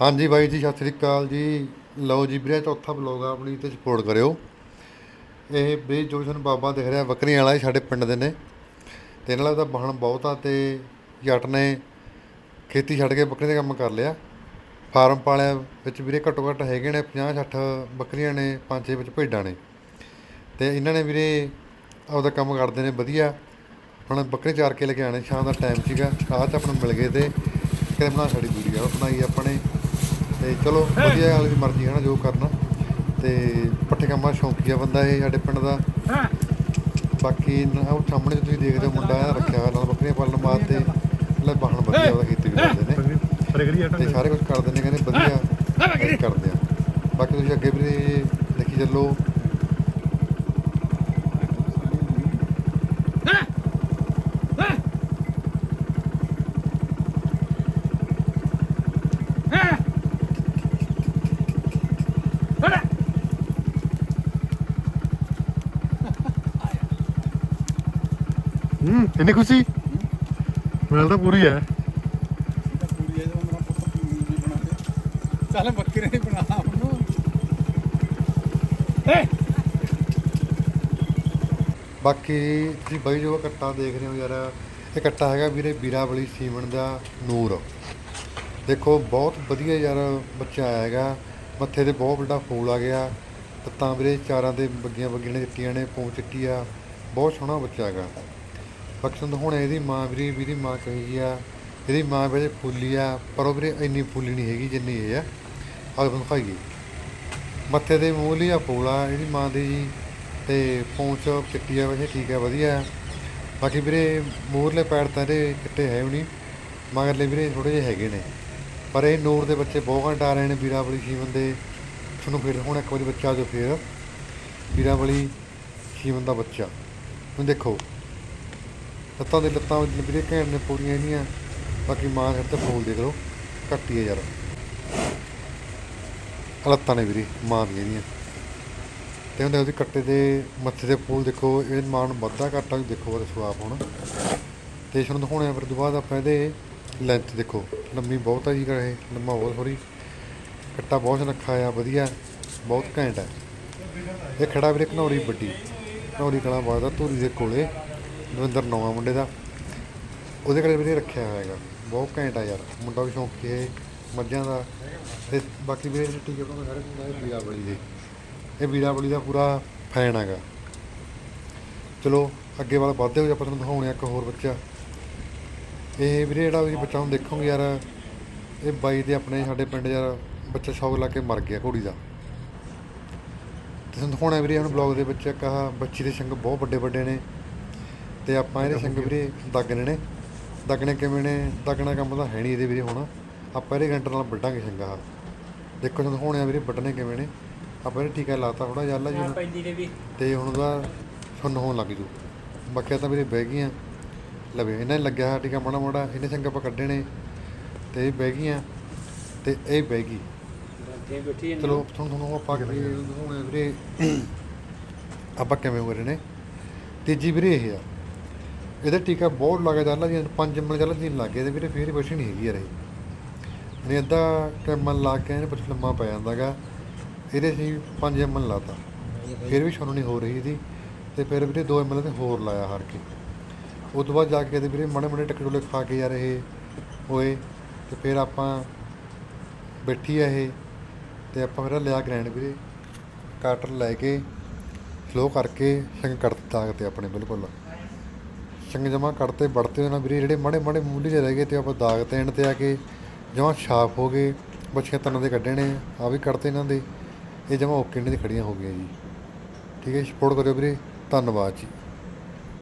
ਹਾਂਜੀ ਬਾਈ ਜੀ, ਸਤਿ ਸ੍ਰੀ ਅਕਾਲ ਜੀ। ਲਓ ਜੀ ਵੀਰੇ, ਚੌਥਾ ਬਲੌਗ ਆ ਆਪਣੀ, ਤੇ ਸਪੋਰਟ ਕਰਿਓ। ਇਹ ਵੀ ਜੋ ਤੁਹਾਨੂੰ ਬਾਬਾ ਦਿਖ ਰਿਹਾ, ਬੱਕਰੀਆਂ ਵਾਲਾ ਇਹ ਸਾਡੇ ਪਿੰਡ ਦੇ ਨੇ। ਤੇ ਇਹਨਾਂ ਦਾ ਬਾਹਣ ਬਹੁਤ ਆ ਤੇ ਜੱਟ ਨੇ ਖੇਤੀ ਛੱਡ ਕੇ ਬੱਕਰੀ ਦਾ ਕੰਮ ਕਰ ਲਿਆ। ਫਾਰਮ ਪਾਲਿਆ ਵਿੱਚ ਵੀਰੇ ਘੱਟੋ ਘੱਟ ਹੈਗੇ ਨੇ 50 60 ਬੱਕਰੀਆਂ ਨੇ ਪੰਜ ਛੇ ਵਿੱਚ ਭੇਡਾਂ ਨੇ। ਤੇ ਇਹਨਾਂ ਨੇ ਵੀਰੇ ਆਪਦਾ ਕੰਮ ਕਰਦੇ ਨੇ, ਵਧੀਆ। ਹੁਣ ਬੱਕਰੇ ਚਾਰ ਕੇ ਲੈ ਕੇ ਆਣੇ ਸ਼ਾਮ ਦਾ ਟਾਈਮ ਸੀਗਾ। ਰਾਹ 'ਚ ਆਪਾਂ ਮਿਲ ਗਏ ਤੇ ਕਿਤੇ ਬਣਾ ਸਾਡੀ ਵੀਡੀਓ ਬਣਾਈ ਆਪਣੇ ਤੇ ਚਲੋ ਵਧੀਆ ਵਾਲੀ ਦੀ ਮਰਜ਼ੀ ਹੈ ਨਾ ਜੋ ਕਰਨਾ। ਤੇ ਪੱਠੇ ਕੰਮਾਂ ਸ਼ੌਂਕੀਆ ਬੰਦਾ ਇਹ ਸਾਡੇ ਪਿੰਡ ਦਾ। ਬਾਕੀ ਉਹ ਸਾਹਮਣੇ ਤੁਸੀਂ ਦੇਖਦੇ ਹੋ ਮੁੰਡਾ ਰੱਖਿਆ ਹੋਇਆ ਨਾਲ ਬੱਕਰੀਆਂ ਪਾਲਣ ਵਾਸਤੇ ਲੈ ਬਾਹਣ ਵਧੀਆ ਉਹਦਾ ਖੇਤੀ ਵੀ ਕਰਦੇ ਨੇ। ਤੇ ਸਾਰੇ ਕੁਝ ਕਰਦੇ ਨੇ ਕਹਿੰਦੇ ਵਧੀਆ ਕਰਦੇ ਆ। ਬਾਕੀ ਤੁਸੀਂ ਅੱਗੇ ਵੀ ਦੇਖੀ ਚੱਲੋ ਹੂੰ ਇੰਨੀ ਖੁਸ਼ੀ? ਮੇਲ ਤਾਂ ਪੂਰੀ ਹੈ। ਪੂਰੀ ਹੈ ਜਦੋਂ ਮੇਰਾ ਪੁੱਤ ਪੂਰੀ ਵੀ ਬਣਾ ਦੇ ਚੱਲ ਬੱਕਰੇ ਹੀ ਬਣਾ ਉਹਨੂੰ। ਬਾਕੀ ਤੁਸੀਂ ਬਾਈ ਜੋ ਕੱਟਾ ਦੇਖ ਰਹੇ ਹੋ ਯਾਰ ਇਹ ਕੱਟਾ ਹੈਗਾ ਵੀਰੇ ਵੀਰਾਵਲੀ ਸੀਮਨ ਦਾ ਨੂਰ। ਦੇਖੋ ਬਹੁਤ ਵਧੀਆ ਯਾਰ ਬੱਚਾ ਆਇਆ ਹੈਗਾ। ਮੱਥੇ ਤੇ ਬਹੁਤ ਵੱਡਾ ਫੂਲ ਆ ਗਿਆ। ਤਾਂ ਵੀਰੇ ਚਾਰਾਂ ਦੇ ਬੱਗੀਆਂ ਬੱਗੀਆਂ ਨੇ ਦਿੱਤੀਆਂ ਨੇ ਪੂੰਛ ਚਿੱਟੀ ਆ। ਬਹੁਤ ਸੋਹਣਾ ਬੱਚਾ ਹੈਗਾ। ਬਾਕੀ ਹੁਣ ਇਹਦੀ ਮਾਂ ਵੀਰੇ ਵੀਰੀ ਮਾਂ ਕਹੀ ਆ, ਇਹਦੀ ਮਾਂ ਵੀਰੇ ਫੁੱਲੀ ਆ, ਪਰ ਉਹ ਵੀਰੇ ਇੰਨੀ ਫੁੱਲੀ ਨਹੀਂ ਹੈਗੀ ਜਿੰਨੀ ਇਹ ਆ। ਆਹ ਤੁਹਾਨੂੰ ਖਾਈਏ ਮੱਥੇ ਦੇ ਮੂੰਹ ਆ ਫੂਲ ਆ ਇਹਦੀ ਮਾਂ ਦੀ। ਜੀ ਤੇ ਪੌਂਚ ਚਿੱਟੀ ਆ ਵੈਸੇ ਠੀਕ ਹੈ ਵਧੀਆ। ਬਾਕੀ ਵੀਰੇ ਮੂਰਲੇ ਪੈਰ ਤਾਂ ਇਹਦੇ ਚਿੱਟੇ ਹੈ ਵੀ ਨਹੀਂ, ਮਗਰਲੇ ਵੀਰੇ ਥੋੜੇ ਜਿਹੇ ਹੈਗੇ ਨੇ। ਪਰ ਇਹ ਨੂਰ ਦੇ ਬੱਚੇ ਬਹੁਤ ਘੱਟ ਰਹੇ ਨੇ ਵੀਰਾਵਲੀ ਜੀਵਨ ਦੇ। ਤੁਹਾਨੂੰ ਫਿਰ ਹੁਣ ਇੱਕ ਵਾਰੀ ਬੱਚਾ ਜੋ ਫਿਰ। ਵੀਰਾਵਲੀ ਜੀਵਨ ਦਾ ਬੱਚਾ। ਹੁਣ ਦੇਖੋ। ਲੱਤਾਂ ਦੇ ਲੱਤਾਂ ਵੀਰੇ, ਘੈਂਟ ਨੇ ਪੂਰੀਆਂ ਇਹਦੀਆਂ ਬਾਕੀ ਮਾਂ ਸਿਰ ਤੇ ਫੂਲ ਦੇਖ ਲਓ ਕੱਟੀ ਹੈ ਯਾਰ। ਲੱਤਾਂ ਨੇ ਵੀਰੇ, ਮਾਂ ਦੀਆਂ ਇਹਦੀਆਂ ਤੇ ਹੁੰਦੇ ਉਹਦੀ ਕੱਟੇ ਦੇ ਮੱਥੇ ਦੇ ਫੂਲ ਦੇਖੋ, ਇਹ ਮਾਂ ਨੂੰ ਵੱਧਾ ਘਾਟਾ ਵੀ ਦੇਖੋ, ਉਹਦਾ ਸਵਾਪ ਹੁਣ। ਤੇ ਇਸ ਨੂੰ ਦਿਖਾਉਣੇ ਆ, ਫਿਰ ਤੋਂ ਬਾਅਦ ਆਪਾਂ ਇਹਦੇ ਲੈਂਥ ਦੇਖੋ। ਲੰਮੀ ਬਹੁਤ ਆ ਜੀ ਕਰ ਇਹ ਲੰਮਾ ਬਹੁਤ ਥੋੜੀ ਕੱਟਾ ਬਹੁਤ ਸੁਨੱਖਾ ਆ, ਵਧੀਆ, ਬਹੁਤ ਘੈਂਟ ਹੈ ਇਹ ਖੜਾ ਵੀਰੇ, ਘਨੌਰੀ ਵੱਡੀ। ਘਨੌਰੀ ਕਲਾਂ ਬਾਦਾ ਧੂਰੀ ਦੇ ਕੋਲੇ। ਦਵਿੰਦਰ ਨਵਾਂ ਮੁੰਡੇ ਦਾ। ਉਹਦੇ ਕੋਲੇ ਵੀਰੇ ਰੱਖਿਆ ਹੋਇਆ ਹੈਗਾ। ਬਹੁਤ ਘੈਂਟ ਆ ਯਾਰ। ਮੁੰਡਾ ਵੀ ਸ਼ੌਂਕੀ ਹੈ ਮੱਝਾਂ ਦਾ। ਤੇ ਬਾਕੀ ਵੀਰੇ ਟੀਕੇ ਪਾਉਂਦੇ ਸਾਰੇ ਪਿੰਡਾਂ ਦੇ ਵੀਰਾਵਲੀ ਦੇ। ਇਹ ਵੀਰਾਵਲੀ ਦਾ ਪੂਰਾ ਫੈਨ ਹੈਗਾ। ਚਲੋ, ਅੱਗੇ ਵਾਲਾ ਵੱਧਦੇ ਹੋਏ ਆਪਾਂ ਤੁਹਾਨੂੰ ਦਿਖਾਉਣੇ ਆ ਇੱਕ ਹੋਰ ਬੱਚਾ। ਇਹ ਵੀਰੇ ਜਿਹੜਾ ਤੁਸੀਂ ਬੱਚਾ ਹੁਣ ਦੇਖੋਗੇ ਯਾਰ, ਇਹ ਬਾਈ ਦੇ ਆਪਣੇ ਸਾਡੇ ਪਿੰਡ ਯਾਰ ਬੱਚਾ ਸ਼ੌਕ ਲਾ ਕੇ ਮਰ ਗਿਆ ਘੋੜੀ ਦਾ। ਤੇ ਤੁਹਾਨੂੰ ਦਿਖਾਉਣਾ ਵੀਰੇ ਹੁਣ ਬਲੌਗ ਦੇ ਵਿੱਚ ਇੱਕ ਆਹ ਬੱਚੀ ਦੇ ਸੰਗ ਬਹੁਤ ਵੱਡੇ ਵੱਡੇ ਨੇ। ਤੇ ਆਪਾਂ ਇਹਦੇ ਸਿੰਘ ਵੀਰੇ ਦਾਗਣੇ ਨੇ। ਦਾਗਣੇ ਕਿਵੇਂ ਨੇ? ਦਾਗਣਾ ਕੰਮ ਤਾਂ ਹੈ ਨਹੀਂ ਇਹਦੇ ਵੀਰੇ ਹੁਣ। ਆਪਾਂ ਇਹਦੇ ਘੰਟੇ ਨਾਲ ਵੱਢਾਂਗੇ ਸਿੰਘ ਆਹ। ਦੇਖੋ ਤੁਹਾਨੂੰ ਦਿਖਾਉਣੇ ਆ ਵੀਰੇ ਵੱਢਣੇ ਕਿਵੇਂ ਨੇ। ਆਪਾਂ ਇਹਨੇ ਟੀਕਾ ਲਾਤਾ ਥੋੜਾ ਜਿਹਾ ਅੱਲਾ ਜੀ ਨੂੰ। ਪੈਂਦੀ ਤੇ ਹੁਣ ਉਹਦਾ ਸੁੰਨ ਹੋਣ ਲੱਗ ਜੂ। ਬਾਕੀ ਤਾਂ ਵੀਰੇ ਬਹਿ ਗਈਆਂ। ਲਵੇ, ਇਹਨਾਂ ਨੇ ਲੱਗਿਆ ਹੋਇਆ ਟੀਕਾ ਮਾੜਾ ਮਾੜਾ ਇਹਨੇ ਸਿੰਘ ਆਪਾਂ ਕੱਢੇ ਨੇ ਤੇ ਇਹ ਬਹਿ ਗਈਆਂ। ਤੇ ਇਹ ਬਹਿ ਗਈ। ਇੱਥੇ ਬੈਠੀ ਜਾਂਦੀ ਚਲੋ, ਤੁਹਾਨੂੰ ਤੁਹਾਨੂੰ ਆਪਾਂ ਕਿਵੇਂ ਹੁਣ ਆ ਵੀਰੇ। ਆਪਾਂ ਕਿਵੇਂ ਹੋ ਰਹੇ ਨੇ। ਤੀਜੀ ਵੀਰੇ ਇਹ ਆ। ਇਹਦਾ ਟੀਕਾ ਬਹੁਤ ਲੱਗਾ ਚੱਲਦਾ ਜੀ, ਪੰਜ ਮਿੰਟ ਚੱਲ ਜੀ, ਲੱਗੇ ਤੇ ਵੀਰੇ ਫੇਰ ਹੀ ਨਹੀਂ ਹੈਗੀ ਯਾਰ ਇਹ। ਨਹੀਂ, ਅੱਧਾ ਟਾਈਮ ਲਾ ਕੇ ਇਹਨੇ ਪਿੱਛੇ ਲੰਮਾ ਪੈ ਜਾਂਦਾਗਾ ਇਹਦੇ ਸੀ 5 ਐਮਐਲ ਲਾਤਾ। ਫਿਰ ਵੀ ਸਾਨੂੰ ਨਹੀਂ ਹੋ ਰਹੀ ਸੀ ਤੇ ਫਿਰ ਵੀਰੇ 2 ਐਮਐਲ ਤੇ ਹੋਰ ਲਾਇਆ ਹਾਰ ਕੇ। ਉਸ ਤੋਂ ਬਾਅਦ ਜਾ ਕੇ ਤੇ ਵੀਰੇ ਮਾੜੇ ਮਾੜੇ ਟਕੜੋਲੇ ਖਾ ਕੇ ਯਾਰ ਇਹ ਹੋਏ। ਤੇ ਫਿਰ ਆਪਾਂ ਬੈਠੀ ਆ ਇਹ। ਤੇ ਆਪਾਂ ਫਿਰ ਲਿਆ ਗ੍ਰੈਂਡ ਵੀਰੇ। ਕਾਟਰ ਲੈ ਕੇ, ਸਲੋ ਕਰਕੇ ਸਿੰਘ ਕੱਟ ਦਿੱਤਾ ਤੇ ਆਪਣੇ ਬਿਲਕੁਲ। ਚੰਗੇ ਜਮਾ ਕੱਟਤੇ ਵੜਤੇ ਉਹਨਾਂ ਵੀਰੇ, ਜਿਹੜੇ ਮਾੜੇ ਮਾੜੇ ਮੂਲੀ ਜਿਹੇ ਰਹਿ ਗਏ ਤੇ ਆਪਾਂ ਦਾਗ ਤੈਣ ਤੇ ਆ ਕੇ ਜਮਾ ਛਾਪ ਹੋ ਗਏ ਬੱਚੀਆਂ ਤਨਾਂ ਦੇ ਕੱਢੇ ਨੇ ਆ ਵੀ ਕੱਢਤੇ ਇਹਨਾਂ ਦੇ। ਇਹ ਜਮਾ ਓਕੇ ਨੇ ਦੀ ਖੜੀਆਂ ਹੋ ਗਈਆਂ ਜੀ। ਠੀਕ ਹੈ ਸਪੋਰਟ ਕਰਿਓ ਵੀਰੇ। ਧੰਨਵਾਦ ਜੀ।